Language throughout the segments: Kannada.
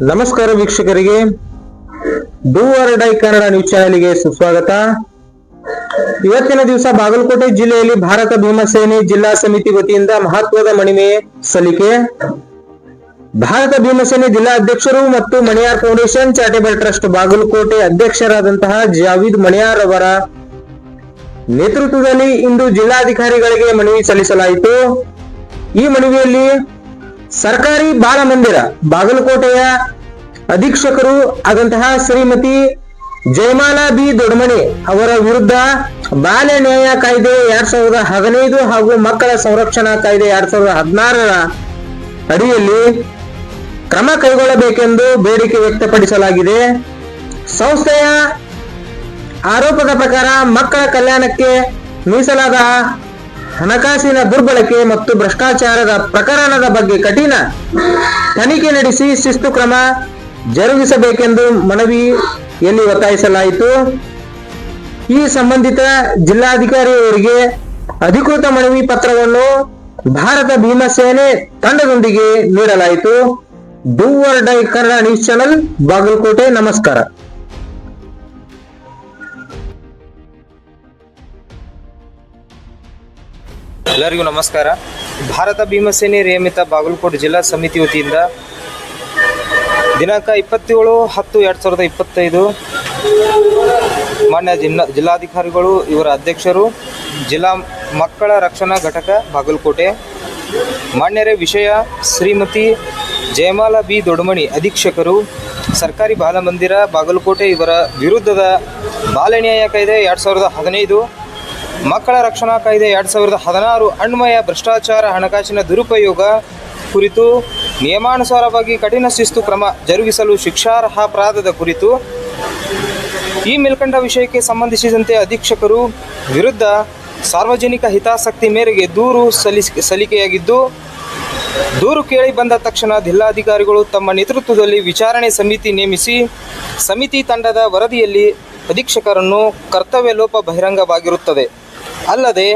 ನಮಸ್ಕಾರ ವೀಕ್ಷಕರಿಗೆ. ಡೂ ಡೈ ಕನ್ನಡ ನ್ಯೂಸ್ ಚಾನೆಲ್ಗೆ ಸುಸ್ವಾಗತ. ಇವತ್ತಿನ ದಿವಸ ಬಾಗಲಕೋಟೆ ಜಿಲ್ಲೆಯಲ್ಲಿ ಭಾರತ ಭೀಮಸೇನೆ ಜಿಲ್ಲಾ ಸಮಿತಿ ವತಿಯಿಂದ ಮಹತ್ವದ ಮಣಿಮೆ ಸಲ್ಲಿಕೆ. ಭಾರತ ಭೀಮಸೇನೆ ಜಿಲ್ಲಾ ಅಧ್ಯಕ್ಷರು ಮತ್ತು Maniyar foundation, charitable trust Bagalkote ಅಧ್ಯಕ್ಷರಾದಂತಹ Javeed Maniyar ಅವರ ನೇತೃತ್ವದಲ್ಲಿ ಇಂದು ಜಿಲ್ಲಾಧಿಕಾರಿಗಳಿಗೆ ಮನವಿ ಸಲ್ಲಿಸಲಾಯಿತು. ಈ ಮನವಿಯಲ್ಲಿ ಸರ್ಕಾರಿ ಬಾಲಮಂದಿರ ಬಾಗಲಕೋಟೆಯ ಅಧೀಕ್ಷಕರು ಆದಂತಹ ಶ್ರೀಮತಿ ಜಯಮಾಲಾ ಬಿ ದೊಡ್ಮಣಿ ಅವರ ವಿರುದ್ಧ ಬಾಲ್ಯ ನ್ಯಾಯ ಕಾಯ್ದೆ ಎರಡ್ ಸಾವಿರದ ಹದಿನೈದು ಹಾಗೂ ಮಕ್ಕಳ ಸಂರಕ್ಷಣಾ ಕಾಯ್ದೆ ಎರಡ್ ಸಾವಿರದ ಹದಿನಾರರ ಅಡಿಯಲ್ಲಿ ಕ್ರಮ ಕೈಗೊಳ್ಳಬೇಕೆಂದು ಬೇಡಿಕೆ ವ್ಯಕ್ತಪಡಿಸಲಾಗಿದೆ. ಸಂಸ್ಥೆಯ ಆರೋಪದ ಪ್ರಕಾರ ಮಕ್ಕಳ ಕಲ್ಯಾಣಕ್ಕೆ ಮೀಸಲಾದ ಹಣಕಾಸಿನ ದುರ್ಬಳಕೆ ಮತ್ತು ಭ್ರಷ್ಟಾಚಾರದ ಪ್ರಕರಣದ ಬಗ್ಗೆ ಕಠಿಣ ತನಿಖೆ ನಡೆಸಿ ಶಿಸ್ತು ಕ್ರಮ ಜರುಗಿಸಬೇಕೆಂದು ಮನವಿಯಲ್ಲಿ ಒತ್ತಾಯಿಸಲಾಯಿತು? ಈ ಸಂಬಂಧಿತ ಜಿಲ್ಲಾಧಿಕಾರಿಯವರಿಗೆ ಅಧಿಕೃತ ಮನವಿ ಪತ್ರವನ್ನು ಭಾರತ ಭೀಮಸೇನೆ ತಂಡದೊಂದಿಗೆ ನೀಡಲಾಯಿತು. Do die Kannada news channel, Bagalkote, ನಮಸ್ಕಾರ. ಎಲ್ಲರಿಗೂ ನಮಸ್ಕಾರ. ಭಾರತ ಭೀಮಸೇನೆ ನಿಯಮಿತ ಬಾಗಲಕೋಟೆ ಜಿಲ್ಲಾ ಸಮಿತಿ ವತಿಯಿಂದ ದಿನಾಂಕ ಇಪ್ಪತ್ತೇಳು ಹತ್ತು ಎರಡು ಸಾವಿರದ ಇಪ್ಪತ್ತೈದು ಮಾನ್ಯ ಜಿಲ್ಲಾ ಜಿಲ್ಲಾಧಿಕಾರಿಗಳು, ಇವರ ಅಧ್ಯಕ್ಷರು, ಜಿಲ್ಲಾ ಮಕ್ಕಳ ರಕ್ಷಣಾ ಘಟಕ ಬಾಗಲಕೋಟೆ, ಮಾನ್ಯರೇ ವಿಷಯ ಶ್ರೀಮತಿ ಜಯಮಾಲಾ ಬಿ ದೊಡ್ಮಣಿ ಅಧೀಕ್ಷಕರು, ಸರ್ಕಾರಿ ಬಾಲಮಂದಿರ ಬಾಗಲಕೋಟೆ ಇವರ ವಿರುದ್ಧದ ಬಾಲನ್ಯಾಯ ಕಾಯ್ದೆ ಎರಡು ಸಾವಿರದ ಹದಿನೈದು ಮಕ್ಕಳ ರಕ್ಷಣಾ ಕಾಯ್ದೆ ಎರಡು ಸಾವಿರದ ಹದಿನಾರು ಅನ್ವಯ, ಭ್ರಷ್ಟಾಚಾರ, ಹಣಕಾಸಿನ ದುರುಪಯೋಗ ಕುರಿತು ನಿಯಮಾನುಸಾರವಾಗಿ ಕಠಿಣ ಶಿಸ್ತು ಕ್ರಮ ಜರುಗಿಸಲು ಶಿಕ್ಷಾರ್ಹ ಅಪರಾಧದ ಕುರಿತು ಈ ಮೇಲ್ಕಂಡ ವಿಷಯಕ್ಕೆ ಸಂಬಂಧಿಸಿದಂತೆ ಅಧೀಕ್ಷಕರು ವಿರುದ್ಧ ಸಾರ್ವಜನಿಕ ಹಿತಾಸಕ್ತಿ ಮೇರೆಗೆ ದೂರು ಸಲ್ಲಿಸ್, ಸಲ್ಲಿಕೆಯಾಗಿದ್ದು, ದೂರು ಕೇಳಿ ಬಂದ ತಕ್ಷಣ ಜಿಲ್ಲಾಧಿಕಾರಿಗಳು ತಮ್ಮ ನೇತೃತ್ವದಲ್ಲಿ ವಿಚಾರಣೆ ಸಮಿತಿ ನೇಮಿಸಿ, ಸಮಿತಿ ತಂಡದ ವರದಿಯಲ್ಲಿ ಅಧೀಕ್ಷಕರನ್ನು ಕರ್ತವ್ಯ ಲೋಪ ಬಹಿರಂಗವಾಗಿರುತ್ತದೆ. ಅಲ್ಲದೆ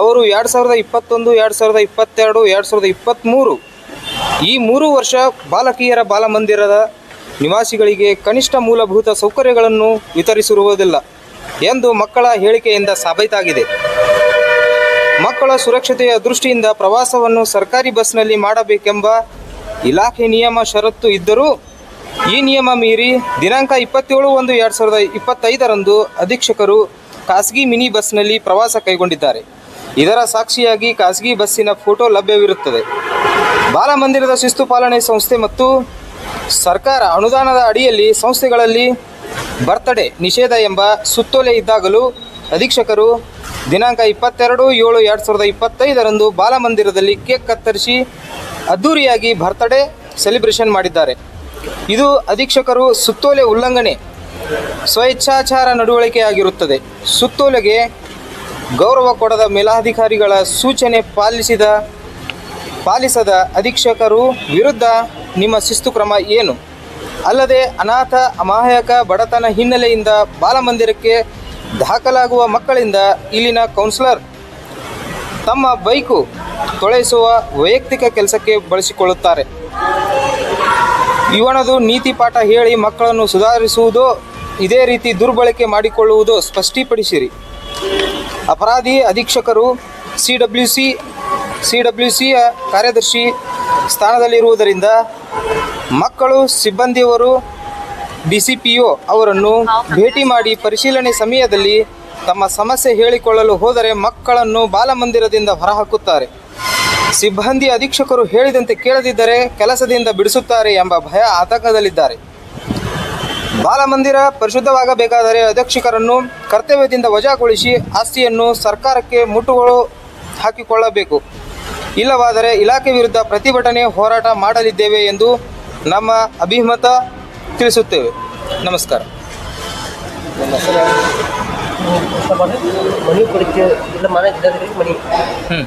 ಅವರು ಎರಡು ಸಾವಿರದ ಇಪ್ಪತ್ತೊಂದು, ಎರಡು ಸಾವಿರದ ಇಪ್ಪತ್ತೆರಡು, ಎರಡು ಸಾವಿರದ ಇಪ್ಪತ್ತ್ಮೂರು ಈ ಮೂರು ವರ್ಷ ಬಾಲಕಿಯರ ಬಾಲಮಂದಿರದ ನಿವಾಸಿಗಳಿಗೆ ಕನಿಷ್ಠ ಮೂಲಭೂತ ಸೌಕರ್ಯಗಳನ್ನು ವಿತರಿಸಿರುವುದಿಲ್ಲ ಎಂದು ಮಕ್ಕಳ ಹೇಳಿಕೆಯಿಂದ ಸಾಬೀತಾಗಿದೆ. ಮಕ್ಕಳ ಸುರಕ್ಷತೆಯ ದೃಷ್ಟಿಯಿಂದ ಪ್ರವಾಸವನ್ನು ಸರ್ಕಾರಿ ಬಸ್ನಲ್ಲಿ ಮಾಡಬೇಕೆಂಬ ಇಲಾಖೆ ನಿಯಮ ಷರತ್ತು ಇದ್ದರೂ ಈ ನಿಯಮ ಮೀರಿ ದಿನಾಂಕ ಇಪ್ಪತ್ತೇಳು ಒಂದು ಎರಡು ಸಾವಿರದ ಇಪ್ಪತ್ತೈದರಂದು ಅಧೀಕ್ಷಕರು ಖಾಸಗಿ ಮಿನಿ ಬಸ್ನಲ್ಲಿ ಪ್ರವಾಸ ಕೈಗೊಂಡಿದ್ದಾರೆ. ಇದರ ಸಾಕ್ಷಿಯಾಗಿ ಖಾಸಗಿ ಬಸ್ಸಿನ ಫೋಟೋ ಲಭ್ಯವಿರುತ್ತದೆ. ಬಾಲಮಂದಿರದ ಶಿಸ್ತು ಪಾಲನೆ ಸಂಸ್ಥೆ ಮತ್ತು ಸರ್ಕಾರ ಅನುದಾನದ ಅಡಿಯಲ್ಲಿ ಸಂಸ್ಥೆಗಳಲ್ಲಿ ಬರ್ತಡೇ ನಿಷೇಧ ಎಂಬ ಸುತ್ತೋಲೆ ಇದ್ದಾಗಲೂ ಅಧೀಕ್ಷಕರು ದಿನಾಂಕ ಇಪ್ಪತ್ತೆರಡು ಏಳು ಎರಡು ಸಾವಿರದ ಇಪ್ಪತ್ತೈದರಂದು ಬಾಲಮಂದಿರದಲ್ಲಿ ಕೇಕ್ ಕತ್ತರಿಸಿ ಅದ್ದೂರಿಯಾಗಿ ಬರ್ತಡೇ ಸೆಲೆಬ್ರೇಷನ್ ಮಾಡಿದ್ದಾರೆ. ಇದು ಅಧೀಕ್ಷಕರು ಸುತ್ತೋಲೆ ಉಲ್ಲಂಘನೆ ಸ್ವೇಚ್ಛಾಚಾರ ನಡವಳಿಕೆಯಾಗಿರುತ್ತದೆ. ಸುತ್ತೋಲೆಗೆ ಗೌರವ ಕೊಡದ ಮೇಲಾಧಿಕಾರಿಗಳ ಸೂಚನೆ ಪಾಲಿಸಿದ, ಪಾಲಿಸದ ಅಧೀಕ್ಷಕರು ವಿರುದ್ಧ ನಿಮ್ಮ ಶಿಸ್ತು ಕ್ರಮ ಏನು? ಅಲ್ಲದೆ ಅನಾಥ, ಅಮಾಯಕ, ಬಡತನ ಹಿನ್ನೆಲೆಯಿಂದ ಬಾಲಮಂದಿರಕ್ಕೆ ದಾಖಲಾಗುವ ಮಕ್ಕಳಿಂದ ಇಲ್ಲಿನ ಕೌನ್ಸಿಲರ್ ತಮ್ಮ ಬೈಕು ತೊಳೆಸುವ ವೈಯಕ್ತಿಕ ಕೆಲಸಕ್ಕೆ ಬಳಸಿಕೊಳ್ಳುತ್ತಾರೆ. ಇವನದು ನೀತಿ ಪಾಠ ಹೇಳಿ ಮಕ್ಕಳನ್ನು ಸುಧಾರಿಸುವುದೋ ಇದೇ ರೀತಿ ದುರ್ಬಳಕೆ ಮಾಡಿಕೊಳ್ಳುವುದು ಸ್ಪಷ್ಟೀಪಡಿಸಿರಿ ಅಪರಾಧಿ ಅಧೀಕ್ಷಕರು C W C C W ಸಿಯ ಕಾರ್ಯದರ್ಶಿ ಸ್ಥಾನದಲ್ಲಿರುವುದರಿಂದ ಮಕ್ಕಳು, ಸಿಬ್ಬಂದಿಯವರು, ಡಿ ಸಿ ಪಿ ಒ ಅವರನ್ನು ಭೇಟಿ ಮಾಡಿ ಪರಿಶೀಲನೆ ಸಮಯದಲ್ಲಿ ತಮ್ಮ ಸಮಸ್ಯೆ ಹೇಳಿಕೊಳ್ಳಲು ಹೋದರೆ ಮಕ್ಕಳನ್ನು ಬಾಲಮಂದಿರದಿಂದ ಹೊರಹಾಕುತ್ತಾರೆ. ಸಿಬ್ಬಂದಿ ಅಧೀಕ್ಷಕರು ಹೇಳಿದಂತೆ ಕೇಳದಿದ್ದರೆ ಕೆಲಸದಿಂದ ಬಿಡಿಸುತ್ತಾರೆ ಎಂಬ ಭಯ ಆತಂಕದಲ್ಲಿದ್ದಾರೆ. ಬಾಲಮಂದಿರ ಪರಿಶುದ್ಧವಾಗಬೇಕಾದರೆ ಅಧ್ಯಕ್ಷಕರನ್ನು ಕರ್ತವ್ಯದಿಂದ ವಜಾಗೊಳಿಸಿ ಆಸ್ತಿಯನ್ನು ಸರ್ಕಾರಕ್ಕೆ ಮುಟ್ಟುಗಳು ಹಾಕಿಕೊಳ್ಳಬೇಕು. ಇಲ್ಲವಾದರೆ ಇಲಾಖೆ ವಿರುದ್ಧ ಪ್ರತಿಭಟನೆ ಹೋರಾಟ ಮಾಡಲಿದ್ದೇವೆ ಎಂದು ನಮ್ಮ ಅಭಿಮತ ತಿಳಿಸುತ್ತೇವೆ. ನಮಸ್ಕಾರ. ಮನಿ ಕೊಡಿಕೆ ಇಲ್ಲ ಮನೆ ಜಿಲ್ಲಾಧಿಕಾರಿ ಮನಿ. ಹ್ಞೂ